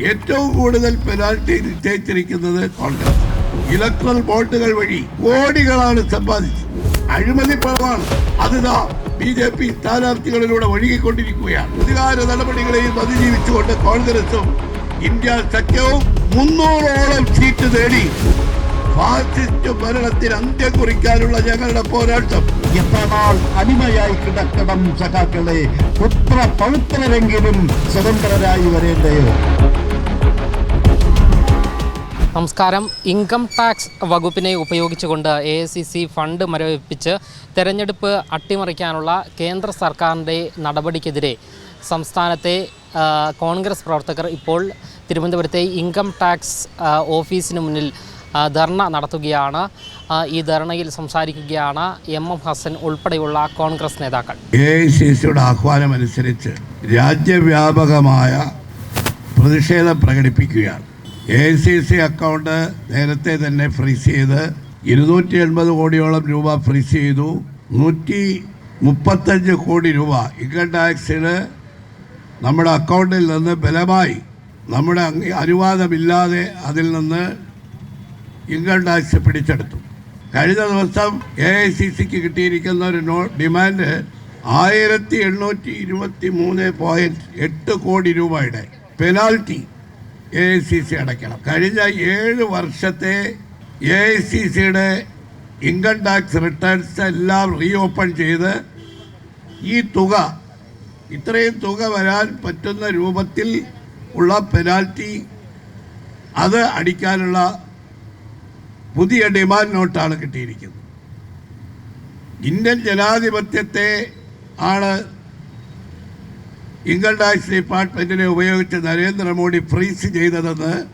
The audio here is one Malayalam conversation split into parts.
ഏറ്റവും കൂടുതൽ പെനാൽറ്റി നിശ്ചയിച്ചിരിക്കുന്നത് കോൺഗ്രസ്. ഇലക്ട്രൽ വോട്ടുകൾ വഴി കോടികളാണ് സമ്പാദിച്ചത്. അഴിമതി പണമാണ്. അതിതാ ബി ജെ പി സ്ഥാനാർത്ഥികളിലൂടെ ഒഴുകിക്കൊണ്ടിരിക്കുകയാണ്. അധികാര നടപടികളെയും അതിജീവിച്ചുകൊണ്ട് കോൺഗ്രസും ഇന്ത്യ സഖ്യവും മുന്നൂറോളം സീറ്റ് നേടി. ഫാസിസ്റ്റ് ഭരണത്തിന് അന്ത്യം കുറിക്കാനുള്ള ഞങ്ങളുടെ പോരാട്ടം എത്രനാൾ അടിമയായി കിടക്കണം സഖാക്കളെ. പുത്ര പവിത്രരെങ്കിലും സ്വതന്ത്രരായി വരേണ്ടയോ? നമസ്കാരം. ഇൻകം ടാക്സ് വകുപ്പിനെ ഉപയോഗിച്ചുകൊണ്ട് എ സി സി ഫണ്ട് മരവിപ്പിച്ച് തെരഞ്ഞെടുപ്പ് അട്ടിമറിക്കാനുള്ള കേന്ദ്ര സർക്കാരിന്റെ നടപടിക്കെതിരെ സംസ്ഥാനത്തെ കോൺഗ്രസ് പ്രവർത്തകർ ഇപ്പോൾ തിരുവനന്തപുരത്തെ ഇൻകം ടാക്സ് ഓഫീസിന് മുന്നിൽ ധർണ നടത്തുകയാണ്. ഈ ധർണയിൽ സംസാരിക്കുകയാണ് എം എം ഹസൻ ഉൾപ്പെടെയുള്ള കോൺഗ്രസ് നേതാക്കൾ. എ ഐ സി സിയുടെ ആഹ്വാനമനുസരിച്ച് രാജ്യവ്യാപകമായ പ്രതിഷേധം പ്രകടിപ്പിക്കുകയാണ്. A I C C account നേരത്തെ തന്നെ ഫ്രീസ് ചെയ്ത് ഇരുന്നൂറ്റി എൺപത് കോടിയോളം രൂപ ഫ്രീസ് ചെയ്തു. നൂറ്റി മുപ്പത്തഞ്ച് കോടി രൂപ ഇൻകം ടാക്സിന് നമ്മുടെ അക്കൗണ്ടിൽ നിന്ന് ബലമായി നമ്മുടെ അനുവാദമില്ലാതെ അതിൽ നിന്ന് ഇൻകം ടാക്സ് പിടിച്ചെടുത്തു. കഴിഞ്ഞ ദിവസം എ ഐ സി സിക്ക് കിട്ടിയിരിക്കുന്ന ഒരു നോ ഡിമാൻഡ് ആയിരത്തി എണ്ണൂറ്റി ഇരുപത്തി മൂന്ന് പോയിന്റ് എട്ട് കോടി രൂപയുടെ penalty A I C C അടയ്ക്കണം. കഴിഞ്ഞ ഏഴ് വർഷത്തെ എ ഐ സി സിയുടെ ഇൻകം ടാക്സ് റിട്ടേൺസ് എല്ലാം റീഓപ്പൺ ചെയ്ത് ഈ തുക ഇത്രയും തുക വരാൻ പറ്റുന്ന രൂപത്തിൽ ഉള്ള പെനാൽറ്റി അത് അടിക്കാനുള്ള പുതിയ ഡിമാൻഡ് നോട്ടാണ് കിട്ടിയിരിക്കുന്നത്. ഇന്ത്യൻ ജനാധിപത്യത്തെ ആണ് ഇൻകം ടാക്സ് ഡിപ്പാർട്ട്മെന്റിനെ ഉപയോഗിച്ച് നരേന്ദ്രമോദി ഫ്രീസ് ചെയ്തതെന്ന്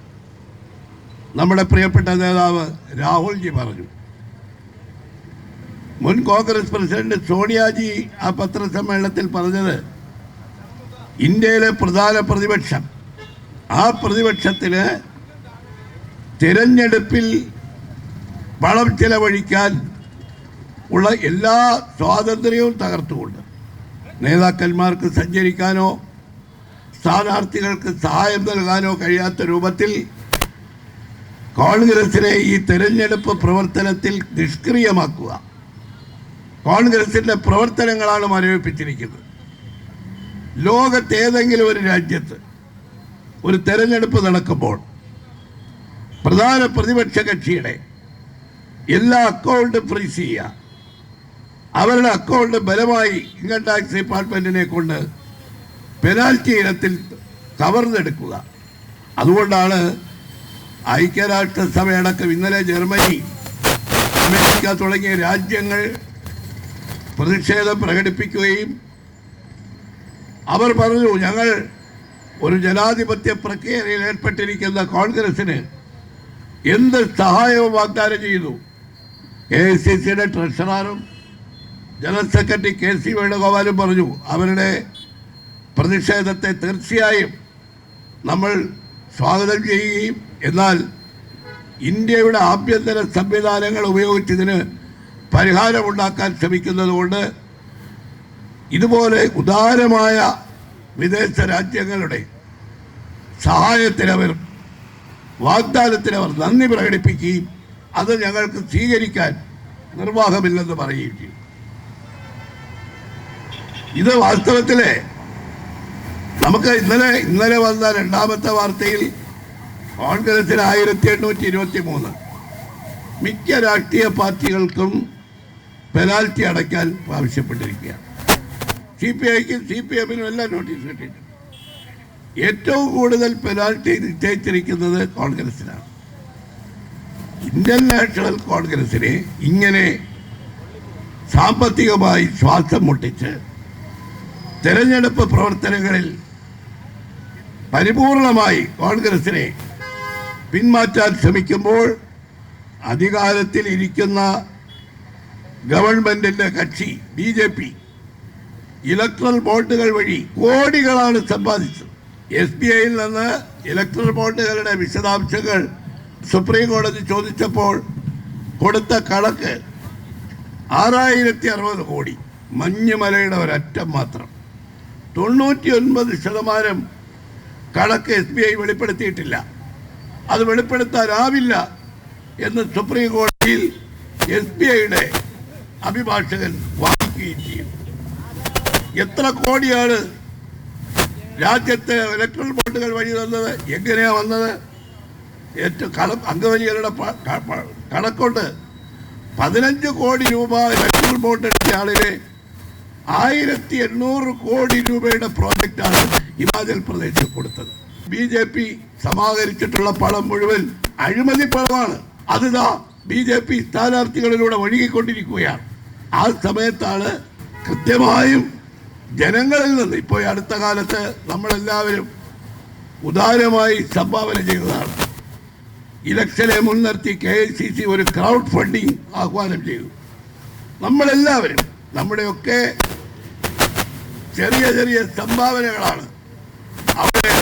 നമ്മുടെ പ്രിയപ്പെട്ട നേതാവ് രാഹുൽജി പറഞ്ഞു. മുൻ കോൺഗ്രസ് പ്രസിഡന്റ് സോണിയാജി ആ പത്രസമ്മേളനത്തിൽ പറഞ്ഞത് ഇന്ത്യയിലെ പ്രധാന പ്രതിപക്ഷം ആ പ്രതിപക്ഷത്തിന് തിരഞ്ഞെടുപ്പിൽ പണം ചെലവഴിക്കാൻ ഉള്ള എല്ലാ സ്വാതന്ത്ര്യവും തകർത്തുകൊണ്ട് നേതാക്കന്മാർക്ക് സഞ്ചരിക്കാനോ സ്ഥാനാർത്ഥികൾക്ക് സഹായം നൽകാനോ കഴിയാത്ത രൂപത്തിൽ കോൺഗ്രസിനെ ഈ തെരഞ്ഞെടുപ്പ് പ്രവർത്തനത്തിൽ നിഷ്ക്രിയമാക്കുക. കോൺഗ്രസിന്റെ പ്രവർത്തനങ്ങളാണ് മരവിപ്പിച്ചിരിക്കുന്നത്. ലോകത്തേതെങ്കിലും ഒരു രാജ്യത്ത് ഒരു തെരഞ്ഞെടുപ്പ് നടക്കുമ്പോൾ പ്രധാന പ്രതിപക്ഷ കക്ഷിയുടെ എല്ലാ അക്കൗണ്ടും ഫ്രീസ് ചെയ്യുക. അവരുടെ അക്കൗണ്ട് ബലമായി ഇൻകം ടാക്സ് ഡിപ്പാർട്ട്മെന്റിനെ കൊണ്ട് പെനാൽറ്റി ഇനത്തിൽ കവർന്നെടുക്കുക അതുകൊണ്ടാണ് ഐക്യരാഷ്ട്രസഭയടക്കം ഇന്നലെ ജർമ്മനി അമേരിക്ക തുടങ്ങിയ രാജ്യങ്ങൾ പ്രതിഷേധം പ്രകടിപ്പിക്കുകയും അവർ പറഞ്ഞു ഞങ്ങൾ ഒരു ജനാധിപത്യ പ്രക്രിയയിൽ ഏർപ്പെട്ടിരിക്കുന്ന കോൺഗ്രസിന് എന്ത് സഹായവും വാഗ്ദാനം ചെയ്തു? എ ഐ സി സിയുടെ ട്രഷററും ജനറൽ സെക്രട്ടറി കെ സി വേണുഗോപാലും പറഞ്ഞു അവരുടെ പ്രതിഷേധത്തെ തീർച്ചയായും നമ്മൾ സ്വാഗതം ചെയ്യുകയും എന്നാൽ ഇന്ത്യയുടെ ആഭ്യന്തര സംവിധാനങ്ങൾ ഉപയോഗിച്ചതിന് പരിഹാരമുണ്ടാക്കാൻ ശ്രമിക്കുന്നതുകൊണ്ട് ഇതുപോലെ ഉദാരമായ വിദേശ രാജ്യങ്ങളുടെ സഹായത്തിനവർ വാഗ്ദാനത്തിനവർ നന്ദി പ്രകടിപ്പിക്കുകയും അത് ഞങ്ങൾക്ക് സ്വീകരിക്കാൻ നിർവാഹമില്ലെന്ന് പറയുകയും ചെയ്തു. ഇത് വാസ്തവത്തിലെ നമുക്ക് ഇന്നലെ ഇന്നലെ വന്ന രണ്ടാമത്തെ വാർത്തയിൽ കോൺഗ്രസിന് ആയിരത്തി എണ്ണൂറ്റി ഇരുപത്തി മൂന്ന് മിക്ക രാഷ്ട്രീയ പാർട്ടികൾക്കും പെനാൽറ്റി അടയ്ക്കാൻ ആവശ്യപ്പെട്ടിരിക്കുകയാണ്. സി പി ഐക്കും സി പി എമ്മിനും എല്ലാം നോട്ടീസ് കിട്ടിയിട്ടുണ്ട്. ഏറ്റവും കൂടുതൽ പെനാൽറ്റി നിശ്ചയിച്ചിരിക്കുന്നത് കോൺഗ്രസിനാണ്. ഇന്ത്യൻ നാഷണൽ കോൺഗ്രസിനെ ഇങ്ങനെ സാമ്പത്തികമായി ശ്വാസം മുട്ടിച്ച് തെരഞ്ഞെടുപ്പ് പ്രവർത്തനങ്ങളിൽ പരിപൂർണമായി കോൺഗ്രസിനെ പിന്മാറ്റാൻ ശ്രമിക്കുമ്പോൾ അധികാരത്തിൽ ഇരിക്കുന്ന ഗവൺമെന്റിന്റെ കക്ഷി ബി ജെ പി ഇലക്ട്രൽ ബോണ്ടുകൾ വഴി കോടികളാണ് സമ്പാദിച്ചത്. എസ് ബി ഐയിൽ നിന്ന് ഇലക്ട്രൽ ബോണ്ടുകളുടെ വിശദാംശങ്ങൾ സുപ്രീം കോടതി ചോദിച്ചപ്പോൾ കൊടുത്ത കണക്ക് ആറായിരത്തി അറുപത് കോടി. മഞ്ഞുമലയുടെ ഒരറ്റം മാത്രം. തൊണ്ണൂറ്റി ഒൻപത് ശതമാനം കണക്ക് എസ് ബി ഐ വെളിപ്പെടുത്തിയിട്ടില്ല. അത് വെളിപ്പെടുത്താനാവില്ല എന്ന് സുപ്രീം കോടതിയിൽ എസ് ബി ഐയുടെ അഭിഭാഷകൻ വാദിക്കുകയും ചെയ്യും. എത്ര കോടിയാണ് രാജ്യത്തെ ഇലക്ട്രൽ ബോണ്ടുകൾ വഴി വന്നത് എങ്ങനെയാ വന്നത്? ഏറ്റവും കണ അംഗവലികളുടെ കണക്കുണ്ട്. പതിനഞ്ച് കോടി രൂപ ഇലക്ട്രൽ ബോണ്ട് എടുത്ത ആളിനെ ആയിരത്തി എണ്ണൂറ് കോടി രൂപയുടെ പ്രോജക്റ്റാണ് ഹിമാചൽ പ്രദേശിൽ കൊടുത്തത്. ബി ജെ പി സമാഹരിച്ചിട്ടുള്ള പണം മുഴുവൻ അഴിമതി പണമാണ്. അതിതാ ബി ജെ പി സ്ഥാനാർത്ഥികളിലൂടെ ഒഴുകിക്കൊണ്ടിരിക്കുകയാണ്. ആ സമയത്താണ് കൃത്യമായും ജനങ്ങളിൽ നിന്ന് ഇപ്പോൾ അടുത്ത കാലത്ത് നമ്മളെല്ലാവരും ഉദാരമായി സംഭാവന ചെയ്തതാണ്. ഇലക്ഷനെ മുൻനിർത്തി കെ ഐ സി സി ഒരു ക്രൗഡ് ഫണ്ടിങ് ആഹ്വാനം ചെയ്തു. നമ്മളെല്ലാവരും നമ്മുടെയൊക്കെ ചെറിയ ചെറിയ സംഭാവനകളാണ്. അവിടെ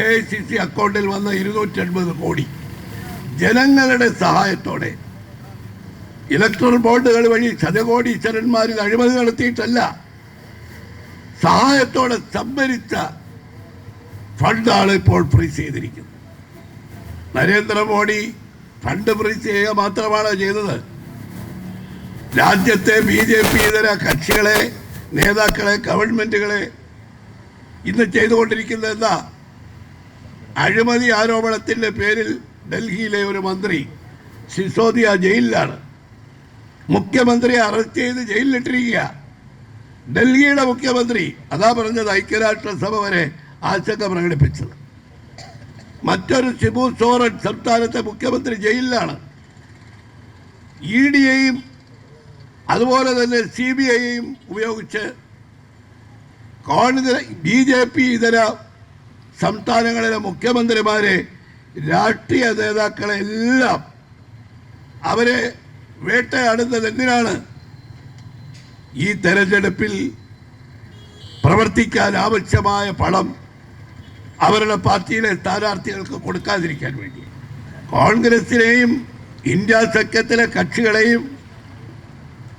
എ ഐ സി സി അക്കൗണ്ടിൽ വന്ന ഇരുന്നൂറ്റി എൺപത് കോടി. ജനങ്ങളുടെ സഹായത്തോടെ. ഇലക്ട്രൽ ബോർഡുകൾ വഴി ശതകോടീശ്വരന്മാരിൽ അഴിമതി നടത്തിയിട്ടല്ല. സഹായത്തോടെ സംഭരിച്ച ഫണ്ടാണ് ഇപ്പോൾ ഫ്രീസ് ചെയ്തിരിക്കുന്നത്. നരേന്ദ്രമോദി ഫണ്ട് ഫ്രീസ് ചെയ്യുക മാത്രമാണ് ചെയ്തത്. രാജ്യത്തെ ബി ജെ പി ഇതര കക്ഷികളെ നേതാക്കളെ ഗവൺമെന്റുകളെ ഇന്ന് ചെയ്തുകൊണ്ടിരിക്കുന്ന എന്താ? അഴിമതി ആരോപണത്തിന്റെ പേരിൽ ഡൽഹിയിലെ ഒരു മന്ത്രി സിസോദിയ ജയിലിലാണ്. മുഖ്യമന്ത്രിയെ അറസ്റ്റ് ചെയ്ത് ജയിലിലിട്ടിരിക്കുക ഡൽഹിയുടെ മുഖ്യമന്ത്രി അതാ പറഞ്ഞത് ഐക്യരാഷ്ട്രസഭ വരെ ആശങ്ക പ്രകടിപ്പിച്ചത്. മറ്റൊരു ഷിബു സോറൻ സംസ്ഥാനത്തെ മുഖ്യമന്ത്രി ജയിലിലാണ്. ഇ ഡിയെയും അതുപോലെ തന്നെ സി ബി ഐയും ഉപയോഗിച്ച് കോൺഗ്രസ് ബി ജെ പി ഇതര സംസ്ഥാനങ്ങളിലെ മുഖ്യമന്ത്രിമാരെ രാഷ്ട്രീയ നേതാക്കളെല്ലാം അവരെ വേട്ടയാടുന്നത് എന്തിനാണ്? ഈ തെരഞ്ഞെടുപ്പിൽ പ്രവർത്തിക്കാൻ ആവശ്യമായ പണം അവരുടെ പാർട്ടിയിലെ സ്ഥാനാർത്ഥികൾക്ക് കൊടുക്കാതിരിക്കാൻ വേണ്ടി. കോൺഗ്രസിനെയും ഇന്ത്യ സഖ്യത്തിലെ കക്ഷികളെയും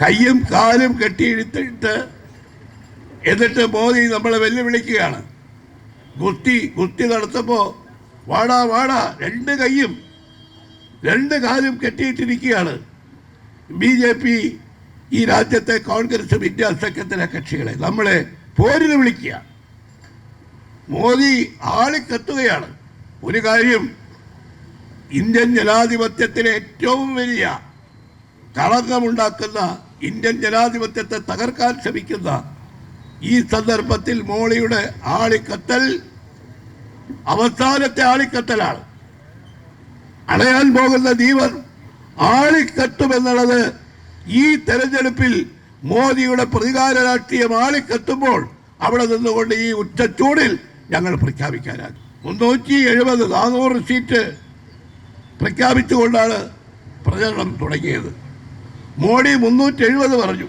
കയ്യും കാലും കെട്ടിയിഴുത്തിട്ട് എന്നിട്ട് മോദി നമ്മളെ വെല്ലുവിളിക്കുകയാണ്. ഗുസ്തി ഗുസ്തി നടത്തുമ്പോൾ വാടാ വാടാ രണ്ട് കയ്യും രണ്ട് കാലും കെട്ടിയിട്ടിരിക്കുകയാണ്. ബി ജെ പി ഈ രാജ്യത്തെ കോൺഗ്രസും ഇന്ത്യ സഖ്യത്തിലെ കക്ഷികളെ നമ്മളെ പോരിന് വിളിക്കുക. മോദി ആളിക്കത്തുകയാണ് ഒരു കാര്യം ഇന്ത്യൻ ജനാധിപത്യത്തിലെ ഏറ്റവും വലിയ കളങ്കമുണ്ടാക്കുന്ന ഇന്ത്യൻ ജനാധിപത്യത്തെ തകർക്കാൻ ശ്രമിക്കുന്ന ഈ സന്ദർഭത്തിൽ മോളിയുടെ ആളിക്കത്തൽ അവസാനത്തെ ആളിക്കത്തലാണ്. അണയാൻ പോകുന്ന ദീപൻ ആളിക്കത്തുമെന്നുള്ളത് ഈ തെരഞ്ഞെടുപ്പിൽ മോദിയുടെ പ്രതികാര രാഷ്ട്രീയം ആളിക്കത്തുമ്പോൾ അവിടെ നിന്നുകൊണ്ട് ഈ ഉച്ചച്ചൂടിൽ ഞങ്ങൾ പ്രഖ്യാപിക്കാനാകും മുന്നൂറ്റി എഴുപത് നാനൂറ് സീറ്റ് പ്രഖ്യാപിച്ചുകൊണ്ടാണ് പ്രചരണം തുടങ്ങിയത്. മോഡി മുന്നൂറ്റി എഴുപത് പറഞ്ഞു.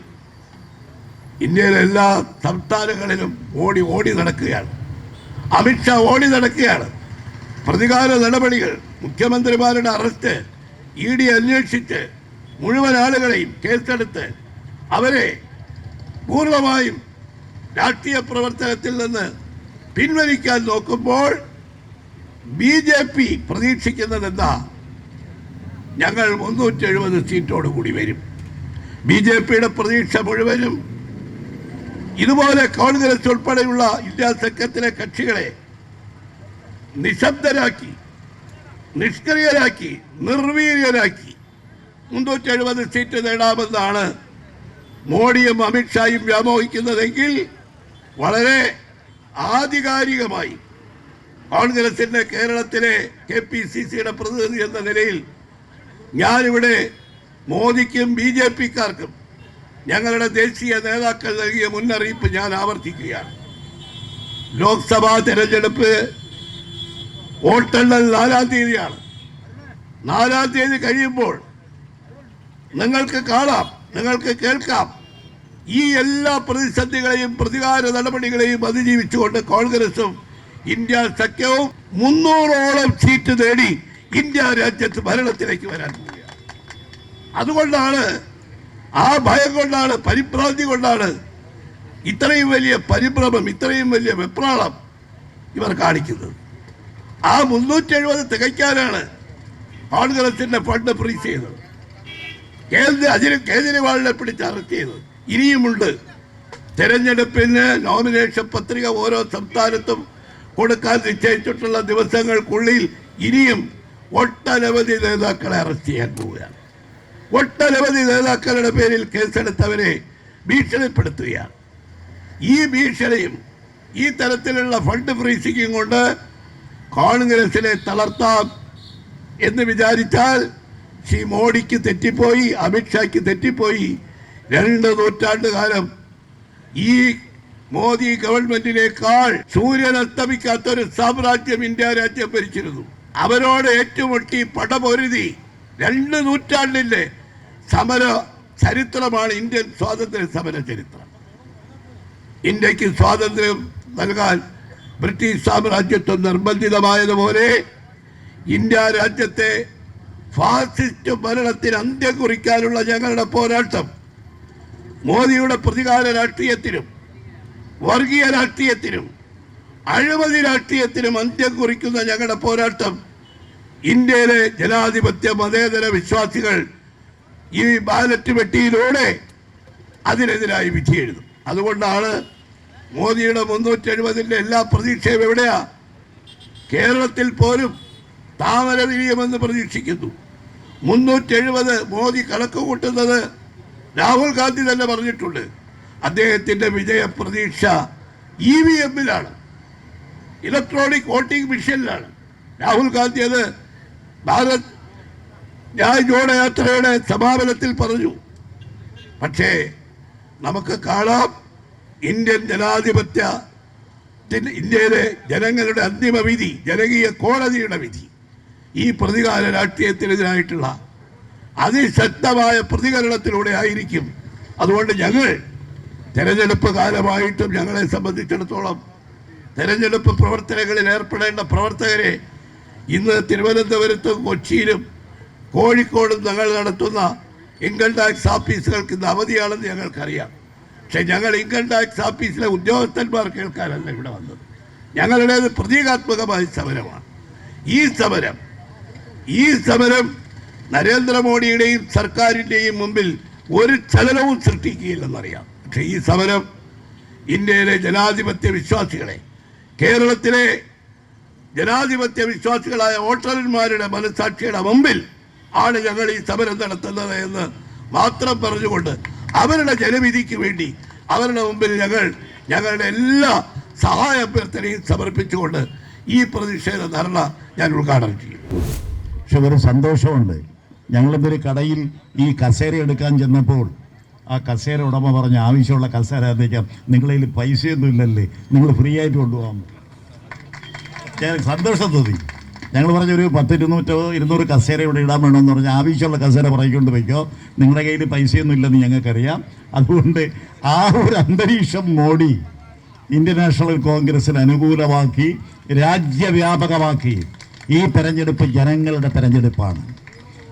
ഇന്ത്യയിലെ എല്ലാ സംസ്ഥാനങ്ങളിലും ഓടി ഓടി നടക്കുകയാണ്. അമിത്ഷാ ഓടി നടക്കുകയാണ്. പ്രതികാര നടപടികൾ മുഖ്യമന്ത്രിമാരുടെ അറസ്റ്റ് ഇ ഡി അന്വേഷിച്ച് മുഴുവൻ ആളുകളെയും കേസെടുത്ത് അവരെ പൂർണമായും രാഷ്ട്രീയ പ്രവർത്തനത്തിൽ നിന്ന് പിൻവലിക്കാൻ നോക്കുമ്പോൾ ബി ജെ പി പ്രതീക്ഷിക്കുന്നത് എന്താ? ഞങ്ങൾ മുന്നൂറ്റി എഴുപത് സീറ്റോട് കൂടി വരും. ബി ജെ പിയുടെ പ്രതീക്ഷ മുഴുവനും ഇതുപോലെ കോൺഗ്രസ് ഉൾപ്പെടെയുള്ള ഇന്ത്യ സഖ്യത്തിലെ കക്ഷികളെ നിശബ്ദരാക്കി നിഷ്ക്രിയരാക്കി നിർവീര്യരാക്കി മുന്നൂറ്റി എഴുപത് സീറ്റ് നേടാമെന്നാണ് മോഡിയും അമിത്ഷായും വ്യാമോഹിക്കുന്നതെങ്കിൽ വളരെ ആധികാരികമായി കോൺഗ്രസിന്റെ കേരളത്തിലെ കെ പി സി സിയുടെ പ്രതിനിധി എന്ന നിലയിൽ ഞാനിവിടെ മോദിക്കും ബി ജെ പിക്കാർക്കും ഞങ്ങളുടെ ദേശീയ നേതാക്കൾ നൽകിയ മുന്നറിയിപ്പ് ഞാൻ ആവർത്തിക്കുകയാണ്. ലോക്സഭാ തെരഞ്ഞെടുപ്പ് വോട്ടെണ്ണൽ നാലാം തീയതിയാണ്. നാലാം തീയതി കഴിയുമ്പോൾ നിങ്ങൾക്ക് കാണാം നിങ്ങൾക്ക് കേൾക്കാം. ഈ എല്ലാ പ്രതിസന്ധികളെയും പ്രതികാര നടപടികളെയും അതിജീവിച്ചുകൊണ്ട് കോൺഗ്രസും ഇന്ത്യ സഖ്യവും മുന്നൂറോളം സീറ്റ് നേടി ഇന്ത്യ രാജ്യത്ത് ഭരണത്തിലേക്ക് വരാൻ അതുകൊണ്ടാണ് ആ ഭയം കൊണ്ടാണ് പരിഭ്രാന്തി കൊണ്ടാണ് ഇത്രയും വലിയ പരിഭ്രമം ഇത്രയും വലിയ വെപ്രാളം ഇവർ കാണിക്കുന്നത്. ആ മുന്നൂറ്റി എഴുപത് തികയ്ക്കാനാണ് കോൺഗ്രസിന്റെ ഫണ്ട് ഫ്രീസ് ചെയ്തത്. കേന്ദ്ര അതിന് കേജ്രിവാളിനെ പിടിച്ച് അറസ്റ്റ് ചെയ്തത്. ഇനിയുമുണ്ട്. തെരഞ്ഞെടുപ്പിന് നോമിനേഷൻ പത്രിക ഓരോ സംസ്ഥാനത്തും കൊടുക്കാൻ നിശ്ചയിച്ചിട്ടുള്ള ദിവസങ്ങൾക്കുള്ളിൽ ഇനിയും ഒട്ടനവധി നേതാക്കളെ അറസ്റ്റ് ചെയ്യാൻ പോവുകയാണ്. ഒട്ടനവധി നേതാക്കളുടെ പേരിൽ കേസെടുത്തവരെ ഭീഷണിപ്പെടുത്തുകയാണ്. ഈ ഭീഷണിയും ഈ തരത്തിലുള്ള ഫണ്ട് ഫ്രീസിങ്ങും കൊണ്ട് കോൺഗ്രസിനെ തളർത്താം എന്ന് വിചാരിച്ചാൽ ശ്രീ മോഡിക്ക് തെറ്റിപ്പോയി അമിത്ഷായ്ക്ക് തെറ്റിപ്പോയി. രണ്ട് നൂറ്റാണ്ട് കാലം ഈ മോദി ഗവൺമെന്റിനേക്കാൾ സൂര്യൻ അസ്തമിക്കാത്ത ഒരു സാമ്രാജ്യം ഇന്ത്യ രാജ്യം ഭരിച്ചിരുന്നു. അവരോട് ഏറ്റുമുട്ടി പടപൊരുതി രണ്ട് നൂറ്റാണ്ടിന്റെ സമര ചരിത്രമാണ് ഇന്ത്യൻ സ്വാതന്ത്ര്യ സമര ചരിത്രം. ഇന്ത്യയ്ക്ക് സ്വാതന്ത്ര്യം നൽകാൻ ബ്രിട്ടീഷ് സാമ്രാജ്യത്വം നിർബന്ധിതമായതുപോലെ ഇന്ത്യ രാജ്യത്തെ ഫാസിസ്റ്റ് ഭരണത്തിന് അന്ത്യം കുറിക്കാനുള്ള ഞങ്ങളുടെ പോരാട്ടം മോദിയുടെ പ്രതികാര രാഷ്ട്രീയത്തിനും വർഗീയ രാഷ്ട്രീയത്തിനും അഴിമതി രാഷ്ട്രീയത്തിനും അന്ത്യം കുറിക്കുന്ന ഞങ്ങളുടെ പോരാട്ടം ഇന്ത്യയിലെ ജനാധിപത്യ മതേതര വിശ്വാസികൾ ഈ ബാലറ്റ് പെട്ടിയിലൂടെ അതിനെതിരായി വിധി എഴുതും. അതുകൊണ്ടാണ് മോദിയുടെ മുന്നൂറ്റി എഴുപതിന്റെ എല്ലാ പ്രതീക്ഷയും എവിടെയാ? കേരളത്തിൽ പോലും താമര വിരിയുമെന്ന് പ്രതീക്ഷിക്കുന്നു. മുന്നൂറ്റി എഴുപത് മോദി കണക്ക് കൂട്ടുന്നത് രാഹുൽ ഗാന്ധി തന്നെ പറഞ്ഞിട്ടുണ്ട്. അദ്ദേഹത്തിന്റെ വിജയ പ്രതീക്ഷ ഇ വി എമ്മിലാണ്. ഇലക്ട്രോണിക് വോട്ടിംഗ് മെഷീനിലാണ്. രാഹുൽ ഗാന്ധി അത് ഭാരത് ന്യായ് ജോഡയാത്രയുടെ സമാപനത്തിൽ പറഞ്ഞു. പക്ഷേ നമുക്ക് കാണാം ഇന്ത്യൻ ജനാധിപത്യ ഇന്ത്യയിലെ ജനങ്ങളുടെ അന്തിമ വിധി ജനകീയ കോടതിയുടെ വിധി ഈ പ്രതികാര രാഷ്ട്രീയത്തിനെതിരായിട്ടുള്ള അതിശക്തമായ പ്രതികരണത്തിലൂടെ ആയിരിക്കും. അതുകൊണ്ട് ഞങ്ങൾ തെരഞ്ഞെടുപ്പ് കാലമായിട്ടും ഞങ്ങളെ സംബന്ധിച്ചിടത്തോളം തെരഞ്ഞെടുപ്പ് പ്രവർത്തനങ്ങളിൽ ഏർപ്പെടേണ്ട പ്രവർത്തകരെ ഇന്ന് തിരുവനന്തപുരത്തും കൊച്ചിയിലും കോഴിക്കോടും ഞങ്ങൾ നടത്തുന്ന ഇൻകം ടാക്സ് ഓഫീസുകൾക്ക് ഇന്ന് അവധിയാണെന്ന് ഞങ്ങൾക്കറിയാം. പക്ഷെ ഞങ്ങൾ ഇൻകം ടാക്സ് ഓഫീസിലെ ഉദ്യോഗസ്ഥന്മാർ കേൾക്കാനല്ല ഇവിടെ വന്നത്. ഞങ്ങളുടേത് പ്രതീകാത്മകമായ സമരമാണ്. ഈ സമരം ഈ സമരം നരേന്ദ്രമോദിയുടെയും സർക്കാരിന്റെയും മുമ്പിൽ ഒരു ചലനവും സൃഷ്ടിക്കുകയില്ലെന്നറിയാം. പക്ഷേ ഈ സമരം ഇന്ത്യയിലെ ജനാധിപത്യ വിശ്വാസികളെ കേരളത്തിലെ ജനാധിപത്യ വിശ്വാസികളായ വോട്ടർമാരുടെ മനസാക്ഷിയുടെ മുമ്പിൽ ആണ് ഞങ്ങൾ ഈ സമരം നടത്തുന്നത് എന്ന് മാത്രം പറഞ്ഞുകൊണ്ട് അവരുടെ ജനവിധിക്ക് വേണ്ടി അവരുടെ മുമ്പിൽ ഞങ്ങൾ ഞങ്ങളുടെ എല്ലാ സഹായ അഭ്യർത്ഥനയും സമർപ്പിച്ചുകൊണ്ട് ഈ പ്രതിഷേധ ധർണ ഞാൻ ഉദ്ഘാടനം ചെയ്യും. പക്ഷെ ഒരു സന്തോഷമുണ്ട്. ഞങ്ങളിന്നൊരു കടയിൽ ഈ കസേര എടുക്കാൻ ചെന്നപ്പോൾ ആ കസേര ഉടമ പറഞ്ഞ ആവശ്യമുള്ള കസേര എത്തിക്കാം നിങ്ങളതിൽ പൈസയൊന്നും ഇല്ലല്ലേ നിങ്ങൾ ഫ്രീ ആയിട്ട് കൊണ്ടുപോകാം സന്തോഷം തോന്നി. ഞങ്ങൾ പറഞ്ഞ ഒരു പത്ത് ഇരുന്നൂറ്റോ ഇരുന്നൂറ് കസേര ഇവിടെ ഇടാൻ വേണമെന്ന് പറഞ്ഞാൽ ആവശ്യമുള്ള കസേര പറയിക്കൊണ്ട് വയ്ക്കോ നിങ്ങളുടെ കയ്യിൽ പൈസയൊന്നും ഇല്ലെന്ന് ഞങ്ങൾക്കറിയാം. അതുകൊണ്ട് ആ ഒരു അന്തരീക്ഷം മോഡി ഇന്ത്യൻ നാഷണൽ കോൺഗ്രസിന് അനുകൂലമാക്കി രാജ്യവ്യാപകമാക്കി. ഈ തെരഞ്ഞെടുപ്പ് ജനങ്ങളുടെ തെരഞ്ഞെടുപ്പാണ്.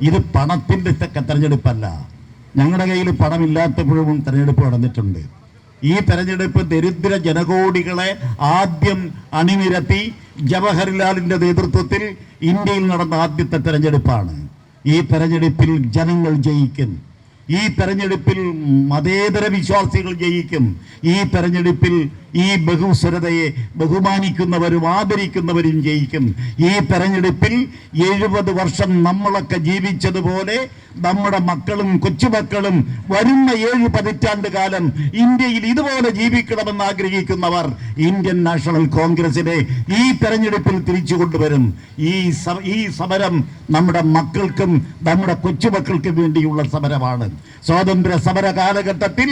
ഇത് പണത്തിന്റെ തെരഞ്ഞെടുപ്പല്ല. ഞങ്ങളുടെ കയ്യിൽ പണമില്ലാത്തപ്പോഴും തെരഞ്ഞെടുപ്പ് നടന്നിട്ടുണ്ട്. ഈ തെരഞ്ഞെടുപ്പ് ദരിദ്ര ജനകോടികളെ ആദ്യം അണിനിരത്തി ജവഹർലാലിന്റെ നേതൃത്വത്തിൽ ഇന്ത്യയിൽ നടന്ന ആദ്യത്തെ തെരഞ്ഞെടുപ്പാണ്. ഈ തെരഞ്ഞെടുപ്പിൽ ജനങ്ങൾ ജയിക്കും. ഈ തെരഞ്ഞെടുപ്പിൽ മതേതര വിശ്വാസികൾ ജയിക്കും. ഈ തെരഞ്ഞെടുപ്പിൽ ഈ ബഹുസ്വരതയെ ബഹുമാനിക്കുന്നവരും ആദരിക്കുന്നവരും ജയിക്കും. ഈ തെരഞ്ഞെടുപ്പിൽ എഴുപത് വർഷം നമ്മളൊക്കെ ജീവിച്ചതുപോലെ നമ്മുടെ മക്കളും കൊച്ചുമക്കളും വരുന്ന ഏഴ് പതിറ്റാണ്ട് കാലം ഇന്ത്യയിൽ ഇതുപോലെ ജീവിക്കണമെന്ന് ആഗ്രഹിക്കുന്നവർ ഇന്ത്യൻ നാഷണൽ കോൺഗ്രസിനെ ഈ തെരഞ്ഞെടുപ്പിൽ തിരിച്ചു കൊണ്ടുവരും. ഈ ഈ സമരം നമ്മുടെ മക്കൾക്കും നമ്മുടെ കൊച്ചുമക്കൾക്കും വേണ്ടിയുള്ള സമരമാണ്. സ്വാതന്ത്ര്യ സമര കാലഘട്ടത്തിൽ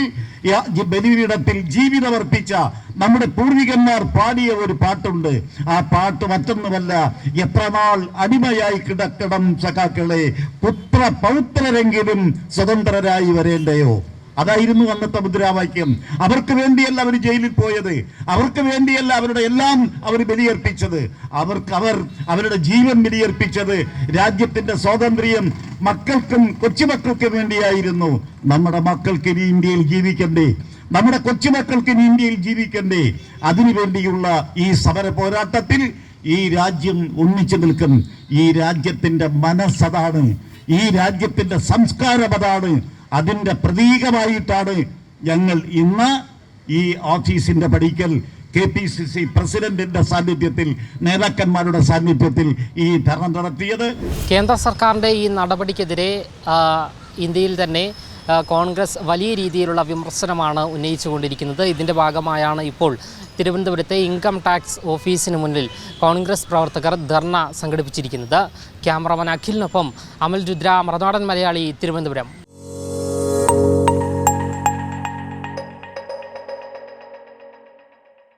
ബലിപീഠത്തിൽ ജീവിതമർപ്പിച്ച നമ്മുടെ പൂർവികന്മാർ പാടിയ ഒരു പാട്ടുണ്ട്. ആ പാട്ട് മറ്റൊന്നുമല്ല എത്രനാൾ അടിമയായി കിടക്കണം സഖാക്കളെ പുത്ര പൗത്രരെങ്കിലും സ്വതന്ത്രരായി വരേണ്ടയോ? അതായിരുന്നു അന്നത്തെ മുദ്രാവാക്യം. അവർക്ക് വേണ്ടിയല്ല അവർ ജയിലിൽ പോയത്. അവർക്ക് വേണ്ടിയല്ല അവരുടെ എല്ലാം അവർ ബലിയർപ്പിച്ചത്. അവർക്ക് അവർ അവരുടെ ജീവൻ ബലിയർപ്പിച്ചത്. രാജ്യത്തിന്റെ സ്വാതന്ത്ര്യം മക്കൾക്കും കൊച്ചുമക്കൾക്കും വേണ്ടിയായിരുന്നു. നമ്മുടെ മക്കൾക്ക് ഇനി ഇന്ത്യയിൽ ജീവിക്കണ്ടേ? നമ്മുടെ കൊച്ചുമക്കൾക്ക് ഇനി ഇന്ത്യയിൽ ജീവിക്കണ്ടേ? അതിനുവേണ്ടിയുള്ള ഈ സമര പോരാട്ടത്തിൽ ഈ രാജ്യം ഒന്നിച്ചു നിൽക്കും. ഈ രാജ്യത്തിന്റെ മനസ്സതാണ്. ഈ രാജ്യത്തിന്റെ സംസ്കാരം അതാണ്. അതിന്റെ പ്രതീകമായിട്ടാണ് ഞങ്ങൾ ഇന്ന് ഈ ഓഫീസിന്റെ പടിക്കൽ കെ പി സി സി പ്രസിഡന്റിന്റെ സാന്നിധ്യത്തിൽ നേതാക്കന്മാരുടെ സാന്നിധ്യത്തിൽ ഈ ധർണ നടത്തിയത്. കേന്ദ്ര സർക്കാരിന്റെ ഈ നടപടിക്കെതിരെ ഇന്ത്യയിൽ തന്നെ കോൺഗ്രസ് വലിയ രീതിയിലുള്ള വിമർശനമാണ് ഉന്നയിച്ചുകൊണ്ടിരിക്കുന്നത്. ഇതിന്റെ ഭാഗമായാണ് ഇപ്പോൾ തിരുവനന്തപുരത്തെ ഇൻകം ടാക്സ് ഓഫീസിന് മുന്നിൽ കോൺഗ്രസ് പ്രവർത്തകർ ധർണ സംഘടിപ്പിച്ചിരിക്കുന്നത്. ക്യാമറമാൻ അഖിലിനൊപ്പം അമൽ രുദ്ര മറുനാടൻ മലയാളി തിരുവനന്തപുരം.